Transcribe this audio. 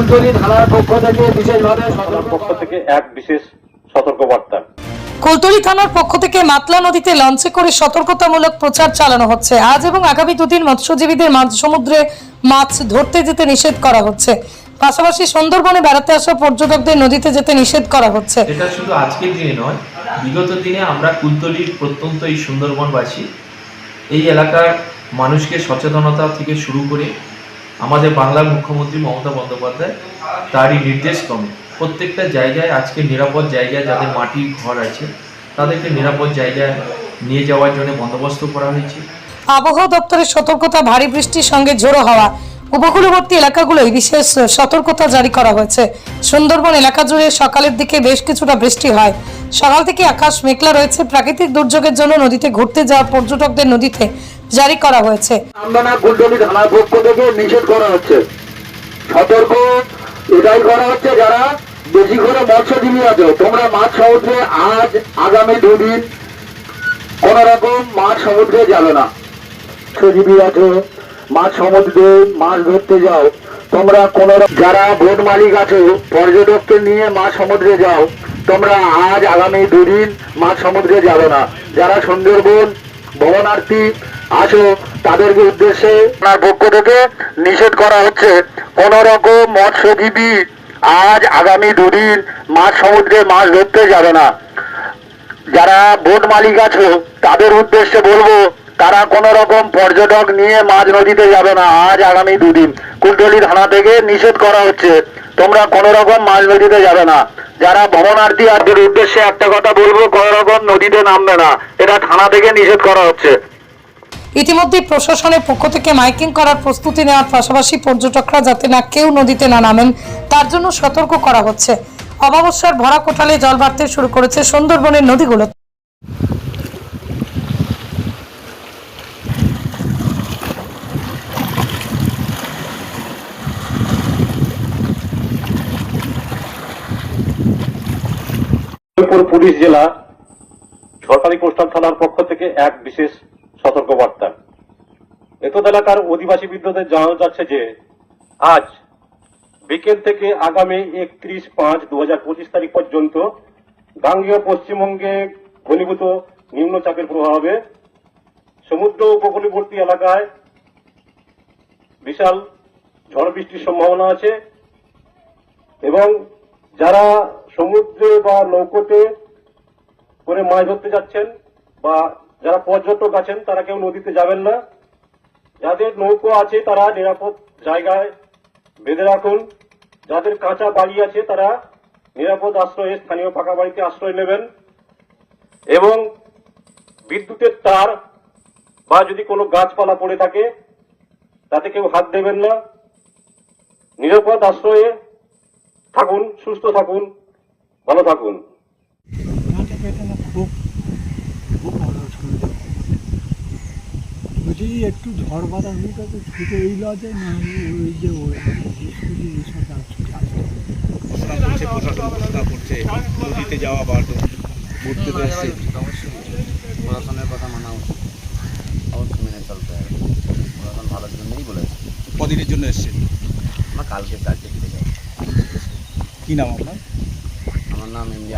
ফুলতলি থানার পক্ষ থেকে বিশেষভাবে পক্ষ থেকে এক বিশেষ সতর্কবার্তা। কুলতলি থানার পক্ষ থেকে মাতলা নদীতে লঞ্চে করে সতর্কতামূলক প্রচার চালানো হচ্ছে। আজ এবং আগামী দুদিন মৎস্যজীবীদের মাঝ সমুদ্রে মাছ ধরতে যেতে নিষেধ করা হচ্ছে। পাশাপাশি সুন্দরবনে বেড়াতে আসা পর্যটকদের নদীতে যেতে নিষেধ করা হচ্ছে। এটা শুধু আজকের দিনে নয় বিগত দিনে আমরা কুলতলির প্রত্যন্ত এই সুন্দরবনবাসী এই এলাকার মানুষকে সচেতনতা থেকে শুরু করে আমাদের বাংলার মুখ্যমন্ত্রী মমতা বন্দ্যোপাধ্যায় তারই নির্দেশ ক্রমে। প্রত্যেকটা জায়গায় আজকে নিরাপদ জায়গায় যাদের মাটির ঘর আছে, তাদেরকে নিরাপদ জায়গায় নিয়ে যাওয়ার জন্য বন্দোবস্ত করা হয়েছে। আবহাওয়া দপ্তরের সতর্কতা, ভারী বৃষ্টির সঙ্গে ঝোড়ো হাওয়া। উপকূলবর্তী এলাকাগুলোয় বিশেষ সতর্কতা জারি করা হয়েছে। সুন্দরবন এলাকা জুড়ে সকালের দিকে বেশ কিছুটা বৃষ্টি হয়। সকাল থেকে আকাশ মেঘলা রয়েছে। প্রাকৃতিক দুর্যোগের জন্য নদীতে ঘুরতে যাওয়া পর্যটকদের নদীতে জারি করা হয়েছে। যারা বেশি করে মৎস্যজীবী তোমরা মাছ সমুদ্রে আজ, আগামী দুদিন কোন রকম মাছ সমুদ্রে যাবে না। মৎস্যজীবী মাছ সমুদ্রে মাছ ধরতে যাও। তোমরা কোন যারা বোট মালিক আছো, পর্যটককে নিয়ে মাছ সমুদ্রে যাও। তোমরা আজ, আগামী দুদিন মাছ সমুদ্রে যাবে না। যারা সুন্দরবন, ভবনার্থী আসো তাদেরকে উদ্দেশ্যে আপনার পক্ষ থেকে নিষেধ করা হচ্ছে কোন রকম মৎস্যজীবী আজ আগামী দুদিন মাছ সমুদ্রে মাছ ধরতে যাবে না। যারা বোট মালিক আছো, তাদের উদ্দেশ্যে বলব, তারা কোন রকম পর্যটক নিয়ে মাছ নদীতে যাবে না আজ আগামী দুদিন। কুলতলি থানা থেকে নিষেধ করা হচ্ছে, তোমরা কোন রকম মাঝ নদীতে যাবে না। যারা ভ্রমণার্থী আদের উদ্দেশ্যে একটা কথা বলব, কোন রকম নদীতে নামবে না। এটা থানা থেকে নিষেধ করা হচ্ছে। ইতিমধ্যে প্রশাসনের পক্ষ থেকে মাইকিং করার প্রস্তুতি নেওয়ার পাশাপাশি পর্যটকরা যাতে না কেউ নদীতে না নামেন, তার জন্য সতর্ক করা হচ্ছে। অমাবস্যার ভরা কোটালে জল বাড়তে শুরু করেছে সুন্দরবনের নদীগুলো। পুলিশ জেলা সরকারি কোস্টাল থানার পক্ষ থেকে এক বিশেষ সতর্কবার্তা। এতদ এলাকার অধিবাসী বিদ্যুতের জানানো যাচ্ছে যে, আজ বিকেল থেকে আগামী একত্রিশ পাঁচ দু হাজার পঁচিশ তারিখ পর্যন্ত গাঙ্গেয় পশ্চিমবঙ্গে ঘনীভূত নিম্নচাপের প্রভাবে সমুদ্র উপকূলবর্তী এলাকায় বিশাল ঝড় বৃষ্টির সম্ভাবনা আছে এবং যারা সমুদ্রে বা নৌকোতে করে মাছ ধরতে যাচ্ছেন বা যারা পর্যটক আছেন, তারা কেউ নদীতে যাবেন না। যাদের নৌকো আছে, তারা নিরাপদ জায়গায় বেঁধে রাখুন। যাদের কাঁচা বাড়ি আছে, তারা নিরাপদ আশ্রয়ে, স্থানীয় ফাঁকা বাড়িতে আশ্রয় নেবেন। এবং বিদ্যুতের তার বা যদি কোনো গাছপালা পড়ে থাকে, তাতে কেউ হাত দেবেন না। নিরাপদ আশ্রয়ে থাকুন, সুস্থ থাকুন, ভালো থাকুন। খুব ভালো যদি একটু ঝড় বাতাস হয়ে গেছে ছুটে এই লজে না ওই যে ওই স্কুটি এসব আসতে ঘোষণা করছে প্রশাসন ঘোষণা করছে নদীতে যাওয়া বা ঘুরতে তো এসছে। প্রশাসনের কথা মানা উচিত অবশ্যই মেনে চলতে হবে। প্রশাসন ভালোর জন্যই বলেছে। কদিনের জন্য এসছে আমরা কালকে কালকে ফিরে যাব। কি নাম আপনার? আমার নাম এমডি